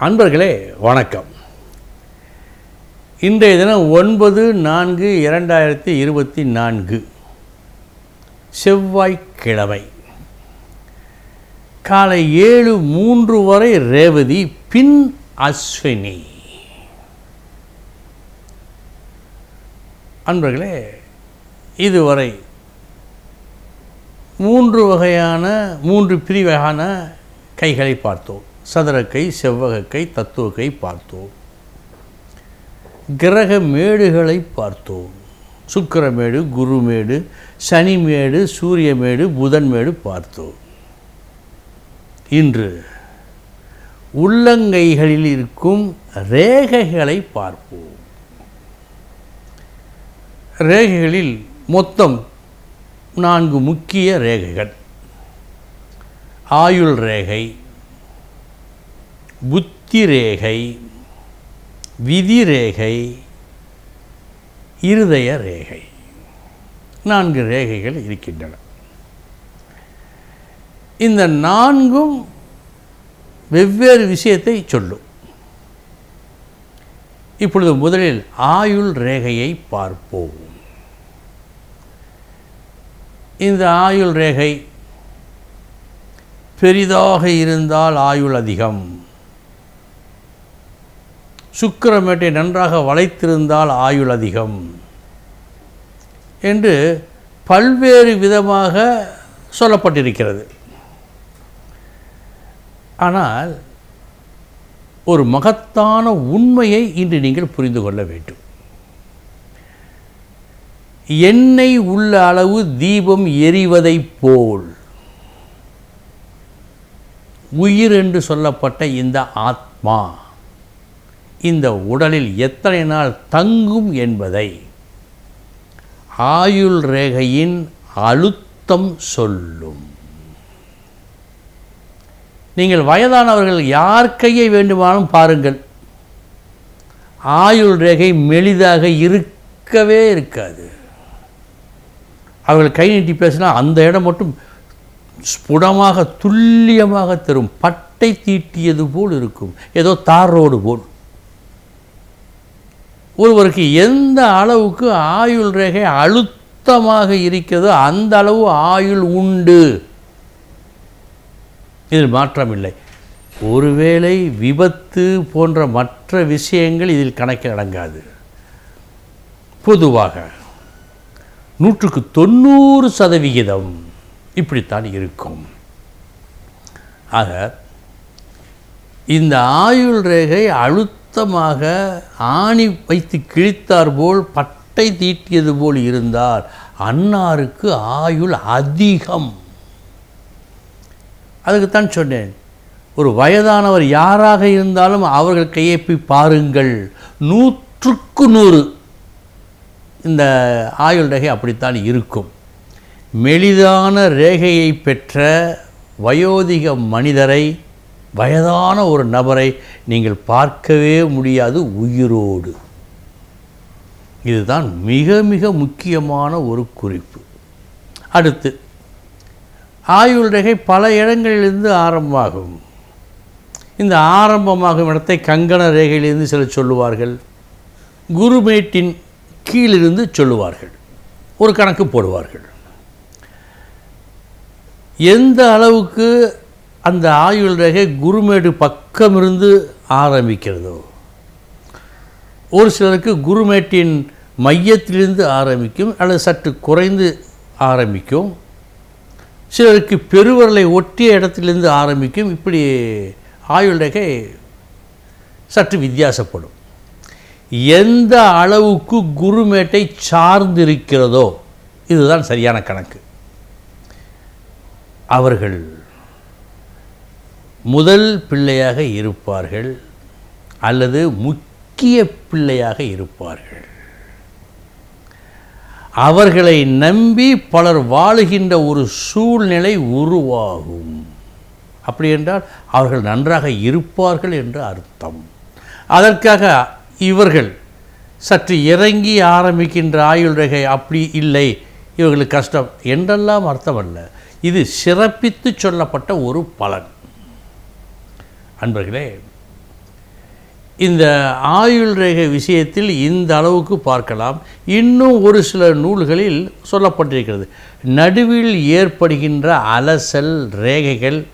அன்பர்களே வணக்கம். இன்றைய தினம் ஒன்பது நான்கு இரண்டாயிரத்தி இருபத்தி நான்கு. செவ்வாய்க்கிழமை. காலை ஏழு மூன்று வரை ரேவதி பின் அஸ்வினி. அன்பர்களே இதுவரை மூன்று வகையான மூன்று பிரிவகையான கைகளை பார்த்தோம். சதுரக்கை செவ்வகக்கை தத்துவக்கை பார்த்தோம். கிரக மேடுகளை பார்த்தோம். சுக்கிரமேடு குருமேடு சனிமேடு சூரியமேடு புதன்மேடு பார்த்தோம். இன்று உள்ளங்கைகளில் இருக்கும் ரேகைகளை பார்ப்போம். ரேகைகளில் மொத்தம் நான்கு முக்கிய ரேகைகள். ஆயுள் ரேகை புத்தி ரேகை விதி ரேகை இருதய ரேகை நான்கு ரேகைகள் இருக்கின்றன. இந்த நான்கும் வெவ்வேறு விஷயத்தை சொல்லும். இப்பொழுது முதலில் ஆயுள் ரேகையை பார்ப்போம். இந்த ஆயுள் ரேகை பெரிதாக இருந்தால் ஆயுள் அதிகம். சுக்கிரமேட்டை நன்றாக வளைத்திருந்தால் ஆயுள் அதிகம் என்று பல்வேறு விதமாக சொல்லப்பட்டிருக்கிறது. ஆனால் ஒரு மகத்தான உண்மையை இன்று நீங்கள் புரிந்து கொள்ள வேண்டும். எண்ணெய் உள்ள அளவு தீபம் எரிவதைப் போல். உயிர் என்று சொல்லப்பட்ட இந்த ஆத்மா இந்த உடலில் எத்தனை நாள் தங்கும் என்பதை ஆயுள் ரேகையின் அழுத்தம் சொல்லும். நீங்கள் வயதானவர்கள் யார் கையை வேண்டுமானும் பாருங்கள். ஆயுள் ரேகை மெலிதாக இருக்கவே இருக்காது. அவர்கள் கை நீட்டி பேசினா அந்த இடம் மட்டும் ஸ்புடமாக துல்லியமாக தரும் பட்டை தீட்டியது போல் இருக்கும். ஏதோ தார் ரோடு போல். ஒருவருக்கு எந்த அளவுக்கு ஆயுள் ரேகை அழுத்தமாக இருக்கிறதோ அந்த அளவு ஆயுள் உண்டு. இதில் மாற்றமில்லை. ஒருவேளை விபத்து போன்ற மற்ற விஷயங்கள் இதில் கணக்கில் அடங்காது. பொதுவாக நூற்றுக்கு தொண்ணூறு சதவிகிதம் இப்படித்தான் இருக்கும். ஆக இந்த ஆயுள் ரேகை சுத்தமாக ஆணி வைத்து கிழித்தார் போல் பட்டை தீட்டியது போல் இருந்தார். அன்னாருக்கு ஆயுள் அதிகம். அதுக்குத்தான் சொன்னேன் ஒரு வயதானவர் யாராக இருந்தாலும் அவர்கள் கையேப்பி பாருங்கள். நூற்றுக்கு நூறு இந்த ஆயுள் ரேகை அப்படித்தான் இருக்கும். மெலிதான ரேகையை பெற்ற வயோதிக மனிதரை வயதான ஒரு நபரை நீங்கள் பார்க்கவே முடியாது உயிரோடு. இதுதான் மிக மிக முக்கியமான ஒரு குறிப்பு. அடுத்து ஆயுள் ரேகை பல இடங்களிலிருந்து ஆரம்பமாகும். இந்த ஆரம்பமாகும் இடத்தை கங்கண ரேகையிலிருந்து சிலர் சொல்லுவார்கள். குருமேட்டின் கீழிருந்து சொல்லுவார்கள். ஒரு கணக்கு போடுவார்கள். எந்த அளவுக்கு அந்த ஆயுள் ரேகை குருமேடு பக்கமிருந்து ஆரம்பிக்கிறதோ. ஒரு சிலருக்கு குருமேட்டின் மையத்திலிருந்து ஆரம்பிக்கும் அல்லது சற்று குறைந்து ஆரம்பிக்கும். சிலருக்கு பெருவரலை ஒட்டிய இடத்திலிருந்து ஆரம்பிக்கும். இப்படி ஆயுள் ரேகை சற்று வித்தியாசப்படும். எந்த அளவுக்கு குருமேட்டை சார்ந்திருக்கிறதோ இதுதான் சரியான கணக்கு. அவர்கள் முதல் பிள்ளையாக இருப்பார்கள் அல்லது முக்கிய பிள்ளையாக இருப்பார்கள். அவர்களை நம்பி பலர் வாழுகின்ற ஒரு சூழ்நிலை உருவாகும். அப்படி என்றால் அவர்கள் நன்றாக இருப்பார்கள் என்று அர்த்தம். அதற்காக இவர்கள் சற்று இறங்கி ஆரம்பிக்கின்ற ஆயுள் ரேகை அப்படி இல்லை இவர்களுக்கு கஷ்டம் என்றெல்லாம் அர்த்தமல்ல. இது சிறப்பித்து சொல்லப்பட்ட ஒரு பலன். அன்பர்களே இந்த ஆயுள் ரேகை விஷயத்தில் இந்த அளவுக்கு பார்க்கலாம். இன்னும் ஒரு சில நூல்களில் சொல்லப்பட்டிருக்கிறது. நடுவில் ஏற்படுகின்ற அலசல் ரேகைகள்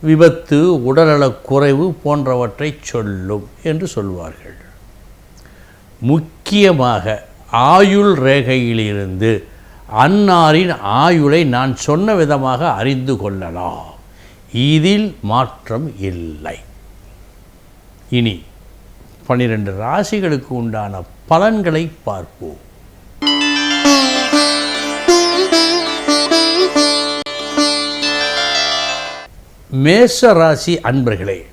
விபத்து உடல்நலக் குறைவு போன்றவற்றை சொல்லும் என்று சொல்வார்கள். முக்கியமாக ஆயுள் ரேகையிலிருந்து அன்னாரின் ஆயுளை நான் சொன்ன விதமாக அறிந்து கொள்ளலாம். இதில் மாற்றம் இல்லை. இனி பன்னிரண்டு ராசிகளுக்கு உண்டான பலன்களை பார்ப்போம். மேஷ ராசி அன்பர்களே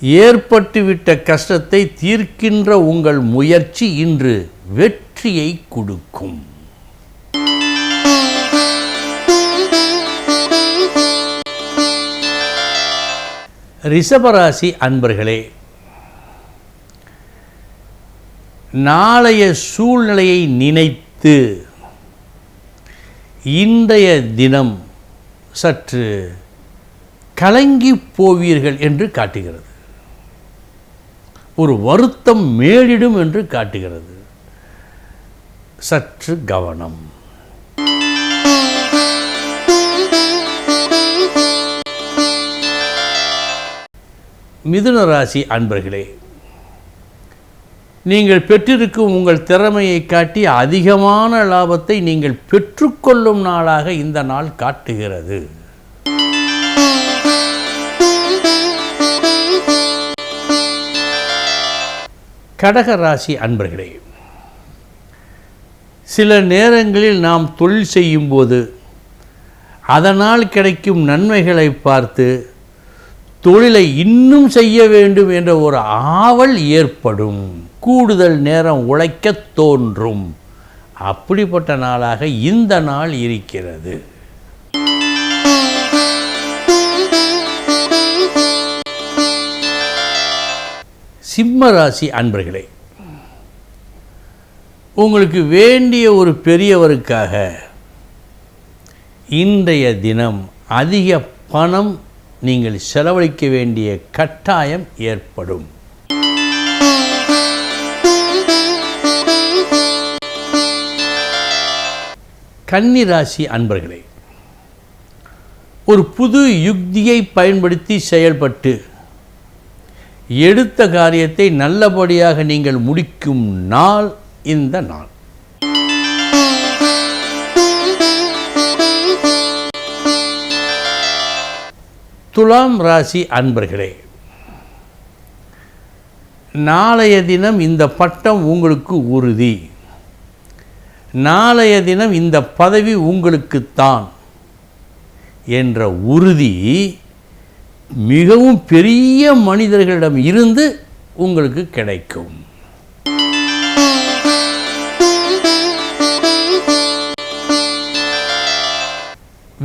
ஏற்பட்டுவிட்ட கஷ்டத்தை தீர்க்கின்ற உங்கள் முயற்சி இன்று வெற்றியை கொடுக்கும். ரிஷபராசி அன்பர்களே நாளைய சூழ்நிலையை நினைத்து இன்றைய தினம் சற்று கலங்கி போவீர்கள் என்று காட்டுகிறது. ஒரு வருத்தம் மேலிடும் என்று காட்டுகிறது. சற்று கவனம். மிதுன ராசி அன்பர்களே நீங்கள் பெற்றிருக்கும் உங்கள் திறமையை காட்டி அதிகமான லாபத்தை நீங்கள் பெற்றுக்கொள்ளும் நாளாக இந்த நாள் காட்டுகிறது. கடக ராசி அன்பர்களே சில நேரங்களில் நாம் தொழில் செய்யும்போது அதனால் கிடைக்கும் நன்மைகளை பார்த்து தொழிலை இன்னும் செய்ய வேண்டும் என்ற ஒரு ஆவல் ஏற்படும். கூடுதல் நேரம் உழைக்க தோன்றும். அப்படிப்பட்ட நாளாக இந்த நாள் இருக்கிறது. சிம்ம ராசி அன்பர்களே உங்களுக்கு வேண்டிய ஒரு பெரியவருக்காக இன்றைய தினம் அதிக பணம் நீங்கள் செலவழிக்க வேண்டிய கட்டாயம் ஏற்படும். கன்னிராசி அன்பர்களே ஒரு புது யுக்தியை பயன்படுத்தி செயல்பட்டு எடுத்த காரியத்தை நல்லபடியாக நீங்கள் முடிக்கும் நாள் இந்த நாள். துலாம் ராசி அன்பர்களே நாளைய தினம் இந்த பட்டம் உங்களுக்கு உறுதி. நாளைய தினம் இந்த பதவி உங்களுக்குத்தான் என்ற உறுதி மிகவும் பெரிய மனிதர்களிடம் இருந்து உங்களுக்கு கிடைக்கும்.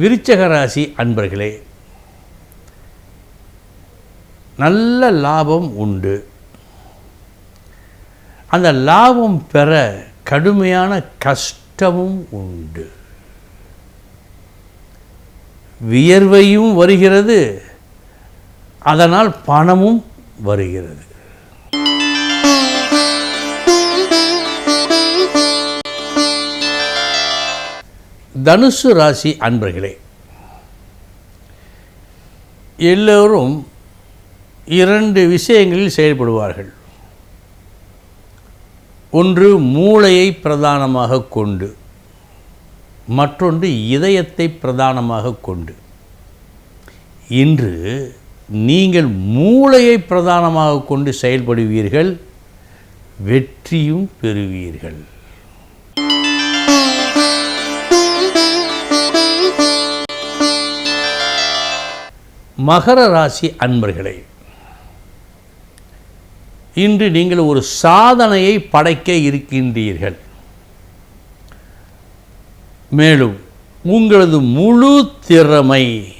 விருச்சக ராசி அன்பர்களே நல்ல லாபம் உண்டு. அந்த லாபம் பெற கடுமையான கஷ்டமும் உண்டு. வியர்வையும் வருகிறது அதனால் பணமும் வருகிறது. தனுசு ராசி அன்பர்களே எல்லோரும் இரண்டு விஷயங்களில் செயல்படுவார்கள். ஒன்று மூளையை பிரதானமாக கொண்டு மற்றொன்று இதயத்தை பிரதானமாக கொண்டு. இன்று நீங்கள் மூளையை பிரதானமாக கொண்டு செயல்படுவீர்கள் வெற்றியும் பெறுவீர்கள். மகர ராசி அன்பர்களே இன்று நீங்கள் ஒரு சாதனையை படைக்க இருக்கின்றீர்கள். மேலும் உங்களது முழு திறமை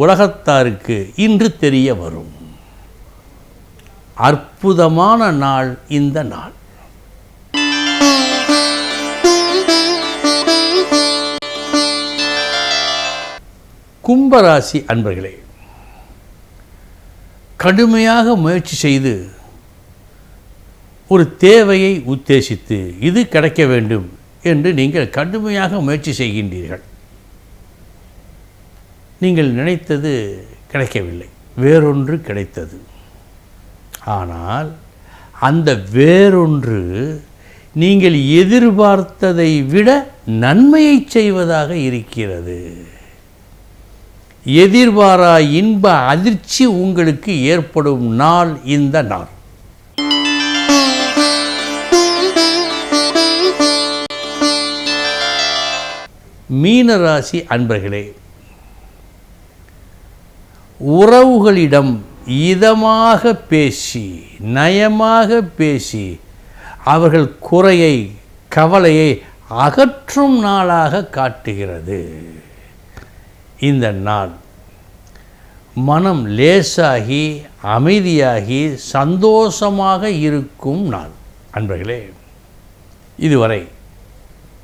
உலகத்தாருக்கு இன்று தெரிய வரும். அற்புதமான நாள் இந்த நாள். கும்பராசி அன்பர்களே கடுமையாக முயற்சி செய்து ஒரு தேவையை உத்தேசித்து இது கிடைக்க வேண்டும் என்று நீங்கள் கடுமையாக முயற்சி செய்கின்றீர்கள். நீங்கள் நினைத்தது கிடைக்கவில்லை. வேறொன்று கிடைத்தது. ஆனால் அந்த வேறொன்று நீங்கள் எதிர்பார்த்ததை விட நன்மையை செய்வதாக இருக்கிறது. எதிர்பாரா இன்ப அதிர்ச்சி உங்களுக்கு ஏற்படும் நாள் இந்த நாள். மீனராசி அன்பர்களே உறவுகளிடம் இதமாக பேசி நயமாக பேசி அவர்கள் குறையை கவலையை அகற்றும் நாளாக காட்டுகிறது. இந்த நாள் மனம் லேசாகி அமைதியாகி சந்தோஷமாக இருக்கும் நாள். அன்பர்களே இதுவரை